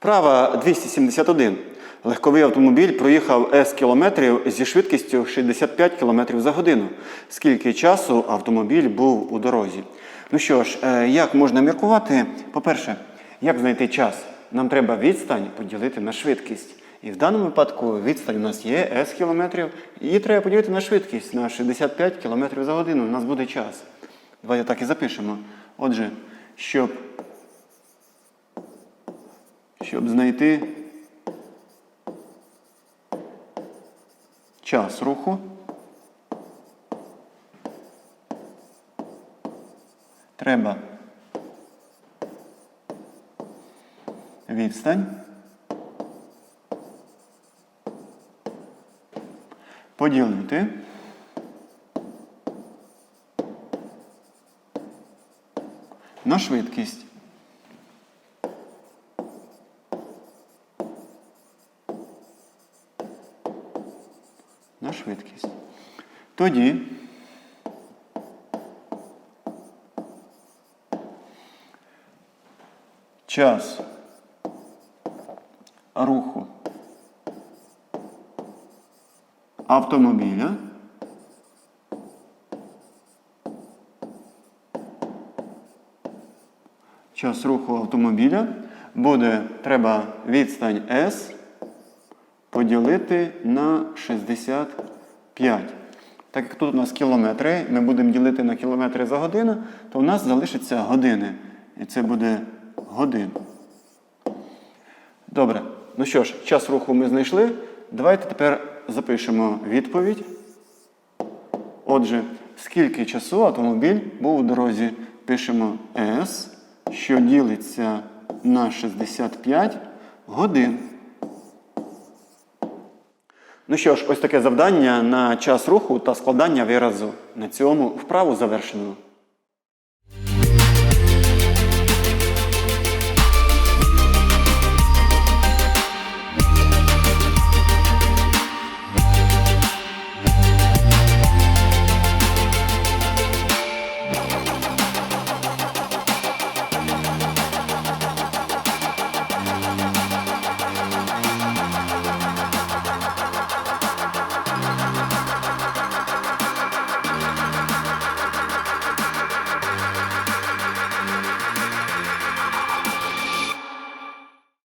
Вправа 271. Легковий автомобіль проїхав С кілометрів зі швидкістю 65 км за годину. Скільки часу автомобіль був у дорозі? Ну що ж, е, як можна міркувати? По-перше, як знайти час? Нам треба відстань поділити на швидкість. І в даному випадку відстань у нас є С кілометрів, її треба поділити на швидкість на 65 км за годину. У нас буде час. Давайте так і запишемо. Отже, щоб щоб знайти час руху, треба відстань. Поділити. На швидкість. На швидкість. Тоді. Час руху автомобіля. Час руху автомобіля буде треба відстань S поділити на 65. Так як тут у нас кілометри, ми будемо ділити на кілометри за годину, то у нас залишиться години. І це буде годин. Добре. Ну що ж, час руху ми знайшли. Давайте тепер запишемо відповідь. Отже, скільки часу автомобіль був у дорозі? Пишемо S, що ділиться на 65 годин. Ну що ж, ось таке завдання на час руху та складання виразу. На цьому вправу завершено.